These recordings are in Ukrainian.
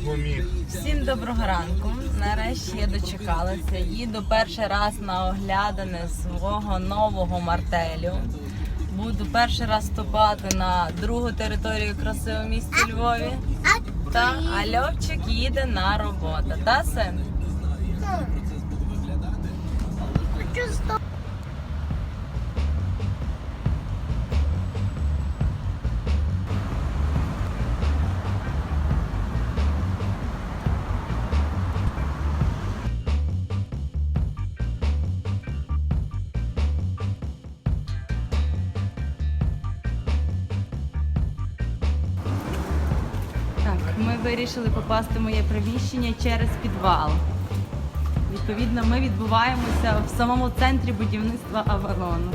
допоміг. Всім доброго ранку. Нарешті я дочекалася. Їду перший раз на оглядане свого нового мартелю. Буду перший раз вступати на другу територію краси у місті Львові. Та а Льовчик їде на роботу. Та син? Вирішили попасти в моє приміщення через підвал. Відповідно, ми відбуваємося в самому центрі будівництва Авалону.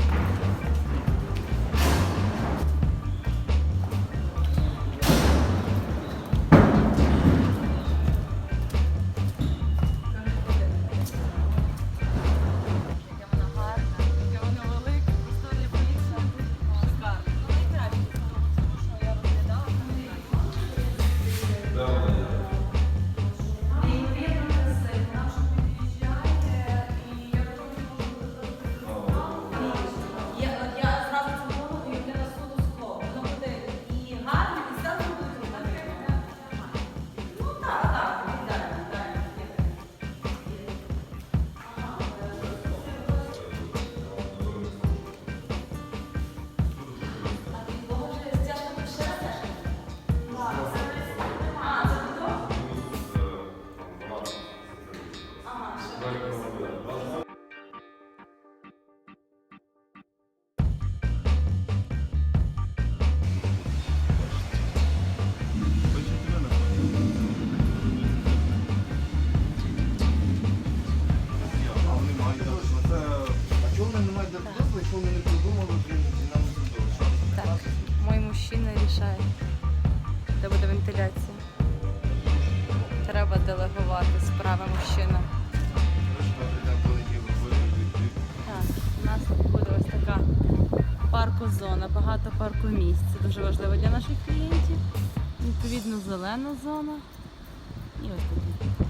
Так, мой мужчина рішає, де буде вентиляція. Треба делегувати справи мужчинам. Так, у нас тут буде ось така паркозона, багато паркомісць. Це дуже важливо для наших клієнтів. Відповідно, зелена зона. І ось такий